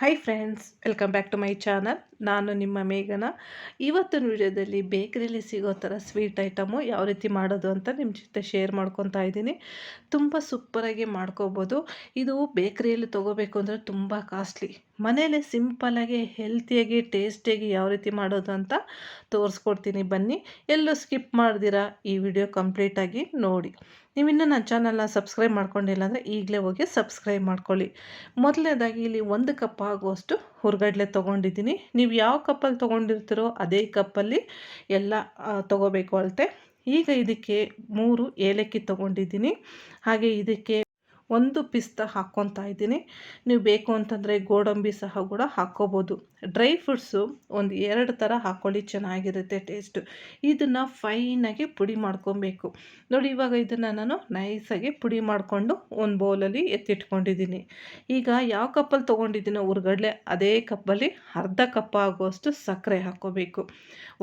Hi friends welcome back to my channel ನಾನು ನಿಮ್ಮ ಮೇಘನ. ಇವತ್ತಿನ ವಿಡಿಯೋದಲ್ಲಿ ಬೇಕರಿಲಿ ಸಿಗೋ ಥರ ಸ್ವೀಟ್ ಐಟಮು ಯಾವ ರೀತಿ ಮಾಡೋದು ಅಂತ ನಿಮ್ಮ ಜೊತೆ ಶೇರ್ ಮಾಡ್ಕೊತಾ ಇದ್ದೀನಿ. ತುಂಬ ಸೂಪರಾಗಿ ಮಾಡ್ಕೋಬೋದು. ಇದು ಬೇಕರಿಯಲ್ಲಿ ತೊಗೋಬೇಕು ಅಂದರೆ ತುಂಬ ಕಾಸ್ಟ್ಲಿ ಮನೇಲಿ ಸಿಂಪಲಾಗಿ ಹೆಲ್ತಿಯಾಗಿ ಟೇಸ್ಟಿಯಾಗಿ ಯಾವ ರೀತಿ ಮಾಡೋದು ಅಂತ ತೋರಿಸ್ಕೊಡ್ತೀನಿ. ಬನ್ನಿ, ಎಲ್ಲೂ ಸ್ಕಿಪ್ ಮಾಡ್ದಿರಾ ಈ ವಿಡಿಯೋ ಕಂಪ್ಲೀಟಾಗಿ ನೋಡಿ. ನೀವು ಇನ್ನೂ ನನ್ನ ಚಾನಲ್ನ ಸಬ್ಸ್ಕ್ರೈಬ್ ಮಾಡ್ಕೊಂಡಿಲ್ಲ ಅಂದರೆ ಈಗಲೇ ಹೋಗಿ ಸಬ್ಸ್ಕ್ರೈಬ್ ಮಾಡ್ಕೊಳ್ಳಿ. ಮೊದಲನೇದಾಗಿ ಇಲ್ಲಿ ಒಂದು ಕಪ್ ಆಗುವಷ್ಟು ಹುರ್ಗಡ್ಲೆ ತೊಗೊಂಡಿದ್ದೀನಿ. ನೀವು ಯಾವ ಕಪ್ಪಲ್ಲಿ ತೊಗೊಂಡಿರ್ತೀರೋ ಅದೇ ಕಪ್ಪಲ್ಲಿ ಎಲ್ಲ ತೊಗೋಬೇಕು ಅಳತೆ. ಈಗ ಇದಕ್ಕೆ ಮೂರು ಏಲಕ್ಕಿ ತೊಗೊಂಡಿದ್ದೀನಿ. ಹಾಗೆ ಇದಕ್ಕೆ ಒಂದು ಪಿಸ್ತಾ ಹಾಕ್ಕೊತಾ ಇದ್ದೀನಿ. ನೀವು ಬೇಕು ಅಂತಂದರೆ ಗೋಡಂಬಿ ಸಹ ಕೂಡ ಹಾಕ್ಕೋಬೋದು. ಡ್ರೈ ಫ್ರೂಟ್ಸು ಒಂದು ಎರಡು ಥರ ಹಾಕ್ಕೊಳ್ಳಿ, ಚೆನ್ನಾಗಿರುತ್ತೆ ಟೇಸ್ಟು. ಇದನ್ನು ಫೈನಾಗಿ ಪುಡಿ ಮಾಡ್ಕೊಬೇಕು. ನೋಡಿ, ಇವಾಗ ಇದನ್ನು ನಾನು ನೈಸಾಗಿ ಪುಡಿ ಮಾಡಿಕೊಂಡು ಒಂದು ಬೌಲಲ್ಲಿ ಎತ್ತಿಟ್ಕೊಂಡಿದ್ದೀನಿ. ಈಗ ಯಾವ ಕಪ್ಪಲ್ಲಿ ತೊಗೊಂಡಿದ್ದೀನೋ ಉರ್ಗಡ್ಲೆ, ಅದೇ ಕಪ್ಪಲ್ಲಿ ಅರ್ಧ ಕಪ್ ಆಗುವಷ್ಟು ಸಕ್ಕರೆ ಹಾಕ್ಕೋಬೇಕು.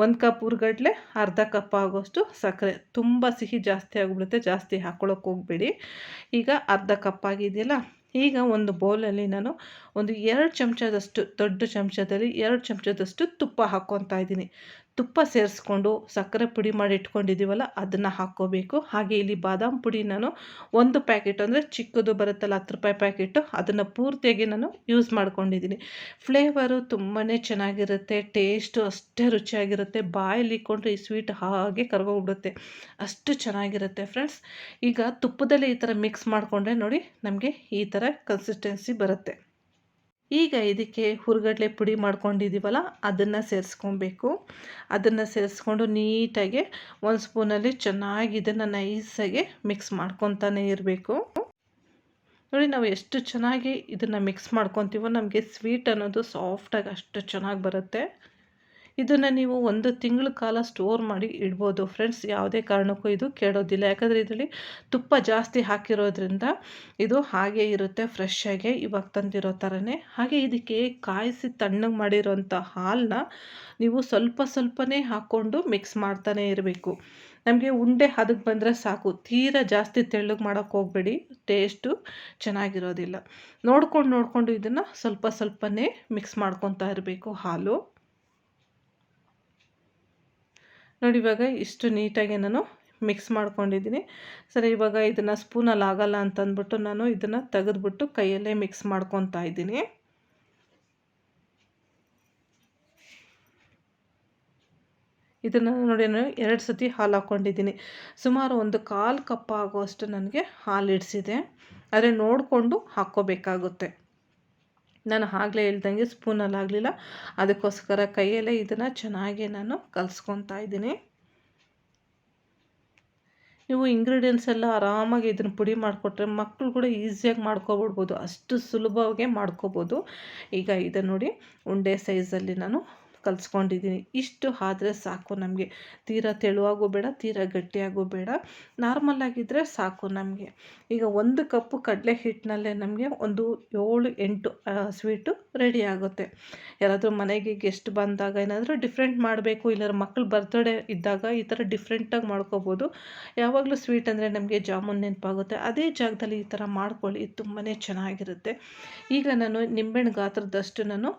ಒಂದು ಕಪ್ ಉರ್ಗಡ್ಲೆ, ಅರ್ಧ ಕಪ್ ಆಗುವಷ್ಟು ಸಕ್ಕರೆ. ತುಂಬ ಸಿಹಿ ಜಾಸ್ತಿ ಆಗಿಬಿಡುತ್ತೆ, ಜಾಸ್ತಿ ಹಾಕ್ಕೊಳಕ್ಕೆ ಹೋಗಬೇಡಿ. ಈಗ ಅರ್ಧ ಕಪ್ ಆಗಿದೆಯಲ್ಲ ಈಗ ಒಂದು ಬೌಲಲ್ಲಿ ನಾನು ಒಂದು ಎರಡು ಚಮಚದಷ್ಟು ದೊಡ್ಡ ಚಮಚದಲ್ಲಿ ಎರಡು ಚಮಚದಷ್ಟು ತುಪ್ಪ ಹಾಕ್ಕೊತಾ ಇದ್ದೀನಿ. ತುಪ್ಪ ಸೇರಿಸ್ಕೊಂಡು ಸಕ್ಕರೆ ಪುಡಿ ಮಾಡಿ ಇಟ್ಕೊಂಡಿದ್ದೀವಲ್ಲ, ಅದನ್ನು ಹಾಕ್ಕೋಬೇಕು ಹಾಗೆ ಇಲ್ಲಿ ಬಾದಾಮ್ ಪುಡಿ ನಾನು ಒಂದು ಪ್ಯಾಕೆಟ್, ಅಂದರೆ ಚಿಕ್ಕದು ಬರುತ್ತಲ್ಲ ಹತ್ತು ರೂಪಾಯಿ ಪ್ಯಾಕೆಟು, ಅದನ್ನು ಪೂರ್ತಿಯಾಗಿ ನಾನು ಯೂಸ್ ಮಾಡ್ಕೊಂಡಿದ್ದೀನಿ. ಫ್ಲೇವರು ತುಂಬಾ ಚೆನ್ನಾಗಿರುತ್ತೆ, ಟೇಸ್ಟು ಅಷ್ಟೇ ರುಚಿಯಾಗಿರುತ್ತೆ, ಬಾಯಲ್ಲಿ ಇಕ್ಕೊಂಡ್ರೆ ಈ ಸ್ವೀಟ್ ಹಾಗೆ ಕರ್ಗೋಗ್ಬಿಡುತ್ತೆ ಅಷ್ಟು ಚೆನ್ನಾಗಿರುತ್ತೆ ಫ್ರೆಂಡ್ಸ್. ಈಗ ತುಪ್ಪದಲ್ಲಿ ಈ ಥರ ಮಿಕ್ಸ್ ಮಾಡಿಕೊಂಡ್ರೆ ನೋಡಿ, ನಮಗೆ ಈ ಥರ ಕನ್ಸಿಸ್ಟೆನ್ಸಿ ಬರುತ್ತೆ. ಈಗ ಇದಕ್ಕೆ ಹುರ್ಗಡ್ಲೆ ಪುಡಿ ಮಾಡ್ಕೊಂಡಿದ್ದೀವಲ್ಲ ಅದನ್ನು ಸೇರಿಸ್ಕೊಬೇಕು. ಅದನ್ನು ಸೇರಿಸ್ಕೊಂಡು ನೀಟಾಗಿ ಒಂದು ಸ್ಪೂನಲ್ಲಿ ಚೆನ್ನಾಗಿ ಇದನ್ನು ನೈಸಾಗಿ ಮಿಕ್ಸ್ ಮಾಡ್ಕೊತಾನೆ ಇರಬೇಕು. ನೋಡಿ, ನಾವು ಎಷ್ಟು ಚೆನ್ನಾಗಿ ಇದನ್ನು ಮಿಕ್ಸ್ ಮಾಡ್ಕೊತೀವೋ, ನಮಗೆ ಸ್ವೀಟ್ ಅನ್ನೋದು ಸಾಫ್ಟಾಗಿ ಅಷ್ಟು ಚೆನ್ನಾಗಿ ಬರುತ್ತೆ. ಇದನ್ನು ನೀವು ಒಂದು ತಿಂಗಳ ಕಾಲ ಸ್ಟೋರ್ ಮಾಡಿ ಇಡ್ಬೋದು. ಫ್ರೆಂಡ್ಸ್ ಯಾವುದೇ ಕಾರಣಕ್ಕೂ ಇದು ಕೆಡೋದಿಲ್ಲ. ಯಾಕಂದರೆ ಇದರಲ್ಲಿ ತುಪ್ಪ ಜಾಸ್ತಿ ಹಾಕಿರೋದ್ರಿಂದ ಇದು ಹಾಗೆ ಇರುತ್ತೆ ಫ್ರೆಶ್ ಆಗಿ ಇವಾಗ ತಂದಿರೋ ಥರನೇ ಹಾಗೆ ಇದಕ್ಕೆ ಕಾಯಿಸಿ ತಣ್ಣಗೆ ಮಾಡಿರೋಂಥ ಹಾಲನ್ನ ನೀವು ಸ್ವಲ್ಪ ಸ್ವಲ್ಪನೇ ಹಾಕ್ಕೊಂಡು ಮಿಕ್ಸ್ ಮಾಡ್ತಾನೆ ಇರಬೇಕು. ನಮಗೆ ಉಂಡೆ ಹದಕ್ಕೆ ಬಂದರೆ ಸಾಕು. ತೀರಾ ಜಾಸ್ತಿ ತೆಳ್ಳಗೆ ಮಾಡೋಕ್ಕೆ ಹೋಗಬೇಡಿ. ಟೇಸ್ಟು ಚೆನ್ನಾಗಿರೋದಿಲ್ಲ. ನೋಡ್ಕೊಂಡು ನೋಡಿಕೊಂಡು ಇದನ್ನು ಸ್ವಲ್ಪ ಸ್ವಲ್ಪನೇ ಮಿಕ್ಸ್ ಮಾಡ್ಕೊತಾ ಇರಬೇಕು ಹಾಲು. ನೋಡಿ, ಇವಾಗ ಇಷ್ಟು ನೀಟಾಗಿ ನಾನು ಮಿಕ್ಸ್ ಮಾಡ್ಕೊಂಡಿದ್ದೀನಿ. ಸರಿ, ಇವಾಗ ಇದನ್ನು ಸ್ಪೂನಲ್ಲಿ ಆಗಲ್ಲ ಅಂತಂದ್ಬಿಟ್ಟು ನಾನು ಇದನ್ನು ತೆಗೆದ್ಬಿಟ್ಟು ಕೈಯಲ್ಲೇ ಮಿಕ್ಸ್ ಮಾಡ್ಕೊತಾ ಇದ್ದೀನಿ. ಇದನ್ನು ನೋಡಿ, ನಾನು ಎರಡು ಸತಿ ಹಾಲು ಹಾಕ್ಕೊಂಡಿದ್ದೀನಿ. ಸುಮಾರು ಒಂದು ಕಾಲು ಕಪ್ ಆಗೋಷ್ಟು ನನಗೆ ಹಾಲು ಇಡಿಸಿದೆ. ಆದರೆ ನೋಡಿಕೊಂಡು ಹಾಕ್ಕೋಬೇಕಾಗುತ್ತೆ. ನಾನು ಆಗಲೇ ಹೇಳ್ದಂಗೆ ಸ್ಪೂನಲ್ಲಿ ಆಗಲಿಲ್ಲ. ಅದಕ್ಕೋಸ್ಕರ ಕೈಯಲ್ಲೇ ಇದನ್ನು ಚೆನ್ನಾಗಿ ನಾನು ಕಲಿಸ್ಕೊತಾ ಇದ್ದೀನಿ. ನೀವು ಇಂಗ್ರೀಡಿಯೆಂಟ್ಸ್ ಎಲ್ಲ ಆರಾಮಾಗಿ ಇದನ್ನು ಪುಡಿ ಮಾಡಿಕೊಟ್ರೆ ಮಕ್ಕಳು ಕೂಡ ಈಸಿಯಾಗಿ ಮಾಡ್ಕೊಬಿಡ್ಬೋದು. ಅಷ್ಟು ಸುಲಭವಾಗಿ ಮಾಡ್ಕೋಬೋದು. ಈಗ ಇದನ್ನು ನೋಡಿ, ಉಂಡೆ ಸೈಜಲ್ಲಿ ನಾನು ಕಲಿಸ್ಕೊಂಡಿದ್ದೀನಿ. ಇಷ್ಟು ಆದರೆ ಸಾಕು ನಮಗೆ. ತೀರಾ ತೆಳುವಾಗೂ ಬೇಡ, ತೀರಾ ಗಟ್ಟಿಯಾಗೂ ಬೇಡ. ನಾರ್ಮಲಾಗಿದ್ದರೆ ಸಾಕು ನಮಗೆ. ಈಗ ಒಂದು ಕಪ್ಪು ಕಡಲೆ ಹಿಟ್ಟಿನಲ್ಲೇ ನಮಗೆ ಒಂದು ಏಳು, ಎಂಟು ಸ್ವೀಟು ರೆಡಿ ಆಗುತ್ತೆ. ಯಾರಾದರೂ ಮನೆಗೆ ಗೆಸ್ಟ್ ಬಂದಾಗ ಏನಾದರೂ ಡಿಫ್ರೆಂಟ್ ಮಾಡಬೇಕು, ಇಲ್ಲಾರ ಮಕ್ಕಳು ಬರ್ತ್ಡೇ ಇದ್ದಾಗ ಈ ಥರ ಡಿಫ್ರೆಂಟಾಗಿ ಮಾಡ್ಕೋಬೋದು. ಯಾವಾಗಲೂ ಸ್ವೀಟ್ ಅಂದರೆ ನಮಗೆ ಜಾಮೂನ್ ನೆನಪಾಗುತ್ತೆ. ಅದೇ ಜಾಗದಲ್ಲಿ ಈ ಥರ ಮಾಡ್ಕೊಳ್ಳಿ ತುಂಬಾ ಚೆನ್ನಾಗಿರುತ್ತೆ. ಈಗ ನಾನು ನಿಂಬೆಹಣ್ಣು ಗಾತ್ರದಷ್ಟು ನಾನು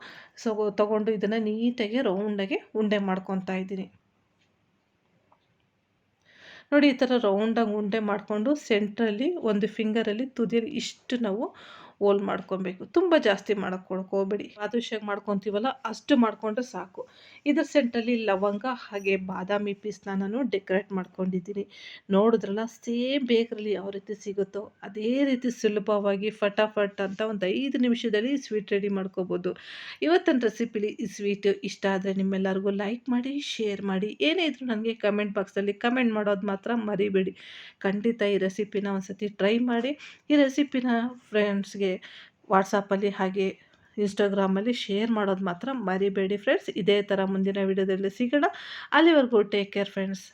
ಸೊ ತೊಗೊಂಡು ಇದನ್ನು ನೀಟಾಗಿ ರೌಂಡಾಗಿ ಉಂಡೆ ಮಾಡ್ಕೊತಾ ಇದ್ದೀನಿ. ನೋಡಿ ಈ ಥರ ರೌಂಡಾಗಿ ಉಂಡೆ ಮಾಡಿಕೊಂಡು ಸೆಂಟ್ರಲ್ಲಿ ಒಂದು ಫಿಂಗರಲ್ಲಿ ತುದಿಯಲ್ಲಿ ಇಷ್ಟು ನಾವು ಓಲ್ ಮಾಡ್ಕೊಬೇಕು. ತುಂಬ ಜಾಸ್ತಿ ಮಾಡೋಕ್ಕೆ ಹೋಗ್ಬೇಡಿ. ಬಾದುಷಾಗಿ ಮಾಡ್ಕೊತೀವಲ್ಲ, ಅಷ್ಟು ಮಾಡ್ಕೊಂಡ್ರೆ ಸಾಕು. ಇದ್ರ ಸೆಂಟಲ್ಲಿ ಲವಂಗ ಹಾಗೆ ಬಾದಾಮಿ ಪೀಸ್ನ ನಾನು ಡೆಕೋರೇಟ್ ಮಾಡ್ಕೊಂಡಿದ್ದೀನಿ. ನೋಡಿದ್ರಲ್ಲ, ಸೇಮ್ ಬೇಕರಲ್ಲಿ ಯಾವ ರೀತಿ ಸಿಗುತ್ತೋ, ಅದೇ ರೀತಿ ಸುಲಭವಾಗಿ ಫಟಾಫಟ್ ಅಂತ ಒಂದು ಐದು ನಿಮಿಷದಲ್ಲಿ ಸ್ವೀಟ್ ರೆಡಿ ಮಾಡ್ಕೋಬೋದು. ಇವತ್ತಿನ ರೆಸಿಪಿಲಿ ಈ ಸ್ವೀಟ್ ಇಷ್ಟ ಆದರೆ ನಿಮ್ಮೆಲ್ಲರಿಗೂ ಲೈಕ್ ಮಾಡಿ, ಶೇರ್ ಮಾಡಿ. ಏನೇ ಇದ್ರೂ ನನಗೆ ಕಮೆಂಟ್ ಬಾಕ್ಸಲ್ಲಿ ಕಮೆಂಟ್ ಮಾಡೋದು ಮಾತ್ರ ಮರಿಬೇಡಿ. ಖಂಡಿತ ಈ ರೆಸಿಪಿನ ಒಂದು ಸತಿ ಟ್ರೈ ಮಾಡಿ. ಈ ರೆಸಿಪಿನ ಫ್ರೆಂಡ್ಸ್ಗೆ ವಾಟ್ಸಪ್ಪಲ್ಲಿ ಹಾಗೆ ಇನ್ಸ್ಟಾಗ್ರಾಮಲ್ಲಿ ಶೇರ್ ಮಾಡೋದು ಮಾತ್ರ ಮರಿಬೇಡಿ ಫ್ರೆಂಡ್ಸ್ ಇದೇ ಥರ ಮುಂದಿನ ವಿಡಿಯೋದಲ್ಲಿ ಸಿಗೋಣ. ಅಲ್ಲಿವರೆಗೂ ಟೇಕ್ ಕೇರ್ ಫ್ರೆಂಡ್ಸ್